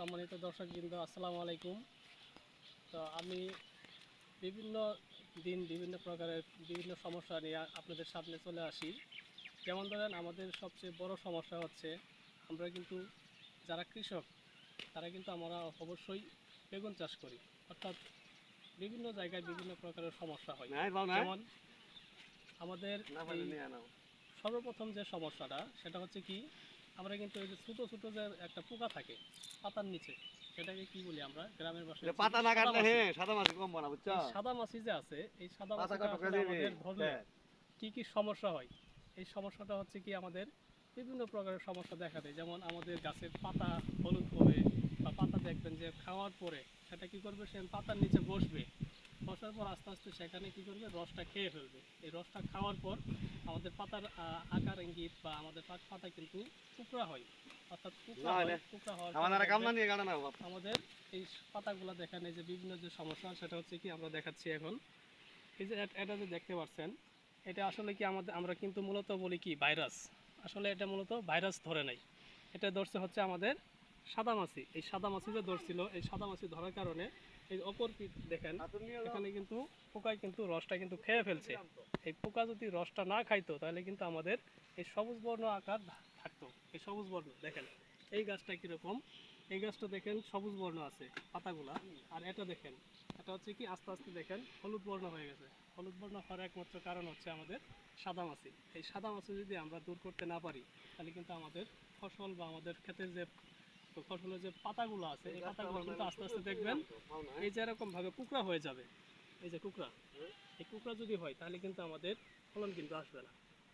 সম্মানিত দর্শকবৃন্দ আসসালামু আলাইকুম। তো আমি বিভিন্ন দিন বিভিন্ন প্রকারের বিভিন্ন সমস্যা নিয়ে আপনাদের সামনে চলে আসি। যেমন ধরেন আমাদের সবচেয়ে বড় সমস্যা হচ্ছে আমরা কিন্তু যারা কৃষক তারা কিন্তু আমরা অবশ্যই বেগুন চাষ করি। অর্থাৎ বিভিন্ন জায়গায় বিভিন্ন প্রকারের সমস্যা হয়। যেমন আমাদের সর্বপ্রথম যে সমস্যাটা সেটা হচ্ছে কি আমরা কিন্তু এই যে ছোটো ছোটো যে একটা পোকা থাকে পাতার নিচে সেটাকে কি বলি আমরা? গ্রামের ভাষায় পাতা না কাটলে হ্যাঁ সাদা মাছ কম বানা বুঝছ? সাদা মাছি যে আছে এই সাদা কাটা আমাদের ধরলে কি কি সমস্যা হয়? এই সমস্যাটা হচ্ছে কি আমাদের বিভিন্ন প্রকারের সমস্যা দেখা দেয়। যেমন আমাদের গাছের পাতা হলুদ হবে বা পাতা দেখবেন যে খাওয়ার পরে সেটা কি করবে? সে পাতার নিচে বসবে। বসার পর আস্তে আস্তে সেখানে কি করবে? রসটা খেয়ে ফেলবে। এই রসটা খাওয়ার পর আমাদের পাতার আকার ইঙ্গিত বা আমাদের পাত- কিন্তু টুকরা হয়। অর্থাৎ টুকরা হয় টুকরা বাপ। আমাদের এই পাতাগুলো দেখেন এই যে বিভিন্ন যে সমস্যা সেটা হচ্ছে কি আমরা দেখাচ্ছি এখন। এই যে এটা যে দেখতে পাচ্ছেন এটা আসলে কি আমাদের আমরা কিন্তু মূলত বলি কি ভাইরাস। আসলে এটা মূলত ভাইরাস ধরে নাই। এটা ধরছে হচ্ছে আমাদের সাদা মাছি। এই সাদা মাছি যে ধরছিল এই সাদা মাছি ধরার কারণে এই অপর পিঠ দেখেন এখানে কিন্তু পোকায় কিন্তু রসটা কিন্তু খেয়ে ফেলছে। এই পোকা যদি রসটা না খাইতো তাহলে কিন্তু আমাদের এই সবুজ বর্ণ আকার থাকতো। এই সবুজ বর্ণ দেখেন এই গাছটা কীরকম? এই গাছটা দেখেন সবুজ বর্ণ আছে পাতাগুলা। আর এটা দেখেন এটা হচ্ছে কি আস্তে আস্তে দেখেন হলুদ বর্ণ হয়ে গেছে। হলুদ বর্ণ হওয়ার একমাত্র কারণ হচ্ছে আমাদের সাদা মাছি। এই সাদা মাছি যদি আমরা দূর করতে না পারি তাহলে কিন্তু আমাদের ফসল বা আমাদের ক্ষেতের যে ফসলের যে পাতাগুলো আছে এই পাতাগুলো কিন্তু আস্তে আস্তে দেখবেন। এই যে এরকম ভাবে কুকড়া হয়ে যাবে এই যে কুকড়া এই কুকড়া যদি হয় তাহলে কিন্তু আমাদের ফলন কিন্তু আসবে না।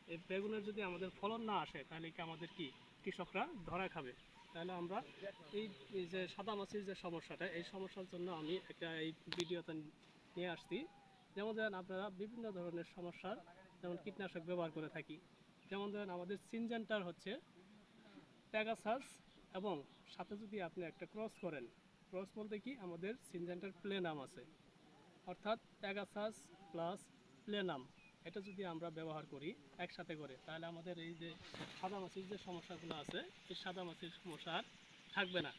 এই বেগুনের যদি আমাদের ফলন না আসে তাহলে কি আমাদের কি কৃষকরা ধরা খাবে? তাহলে আমরা এই এই যে সাদা মাছির যে সমস্যাটা এই সমস্যার জন্য আমি একটা এই ভিডিওতে নিয়ে আসছি। যেমন ধরেন আপনারা বিভিন্ন ধরনের সমস্যার যেমন কীটনাশক ব্যবহার করে থাকি। যেমন ধরেন আমাদের সিনজেন্টার হচ্ছে প্যাগাসাস এবং সাথে যদি আপনি একটা ক্রস করেন ক্রস বলতে কি? আমাদের সিনজেন্টার প্লেনাম আছে। অর্থাৎ প্যাগাসাস প্লাস প্লেনাম। এটা যদি আমরা ব্যবহার করি একসাথে করে, তাহলে আমাদের এই যে সাদা মাছির যে সমস্যাগুলো আছে, এই সাদা মাছির সমস্যা থাকবে না।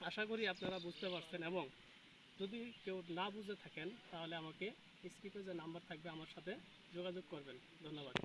আশা করি আপনারা বুঝতে পারছেন এবং যদি কেউ না বুঝে থাকেন, তাহলে আমাকে স্ক্রিপে যে নাম্বার থাকবে, আমার সাথে যোগাযোগ করবেন। ধন্যবাদ।